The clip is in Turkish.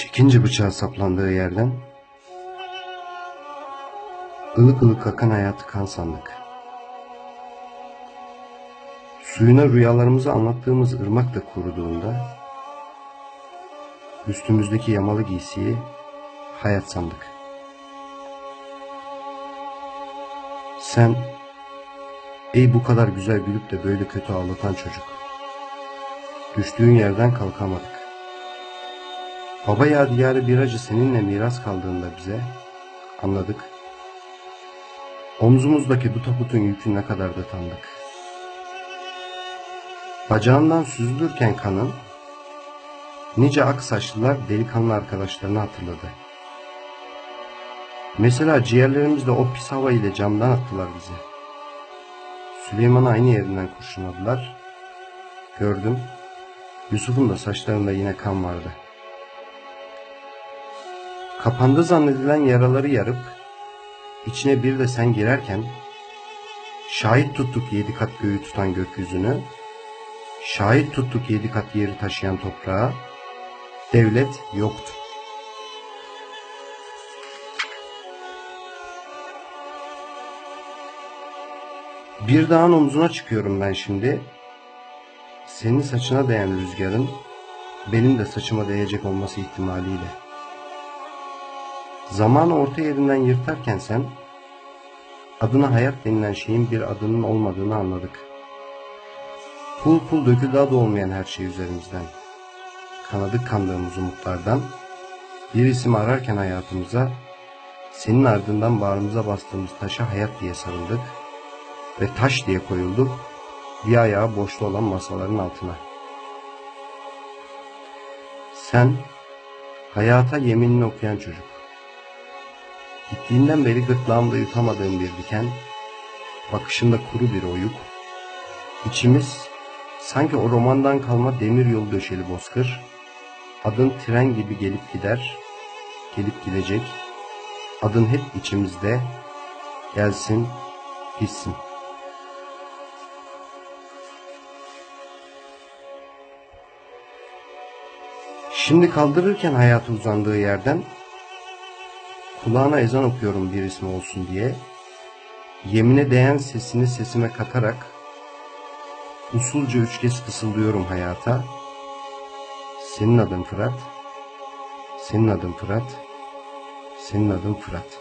Çekince bıçağı saplandığı yerden ılık ılık akan hayatı kan sandık. Suyuna rüyalarımızı anlattığımız ırmak da kuruduğunda üstümüzdeki yamalı giysiyi hayat sandık. Sen ey bu kadar güzel gülüp de böyle kötü ağlatan çocuk. Düştüğün yerden kalkamadık. Baba yadigarı bir acı seninle miras kaldığında bize anladık. Omzumuzdaki bu tabutun yükü ne kadar da tanıdık. Bacağından süzülürken kanın nice ak saçlılar delikanlı arkadaşlarını hatırladı. Mesela ciğerlerimizde o pis hava ile camdan attılar bizi. Süleyman'ı aynı yerinden kurşunladılar. Gördüm. Yusuf'un da saçlarında yine kan vardı. Kapandı zannedilen yaraları yarıp içine bir de sen girerken şahit tuttuk yedi kat göğü tutan gökyüzünü şahit tuttuk yedi kat yeri taşıyan toprağa devlet yoktu. Bir dağın omzuna çıkıyorum ben şimdi. Senin saçına değen rüzgarın benim de saçıma değecek olması ihtimaliyle. Zamanı orta yerinden yırtarken sen adına hayat denilen şeyin bir adının olmadığını anladık. Pul pul döküldü adı olmayan her şey üzerimizden. Kanadık kandığımız umutlardan bir isim ararken hayatımıza senin ardından bağrımıza bastığımız taşa hayat diye sarıldık ve taş diye koyulduk bir ayağı boşta olan masaların altına. Sen hayata yeminini okuyan çocuk. Gittiğinden beri gırtlağımda yutamadığım bir diken, bakışında kuru bir oyuk, içimiz sanki o romandan kalma demir yol döşeli bozkır, adın tren gibi gelip gider, gelip gidecek, adın hep içimizde, gelsin, gitsin. Şimdi kaldırırken hayatı uzandığı yerden kulağına ezan okuyorum bir ismi olsun diye. Yemine değen sesini sesime katarak usulca üç kez fısıldıyorum hayata. Senin adın Fırat, senin adın Fırat, senin adın Fırat.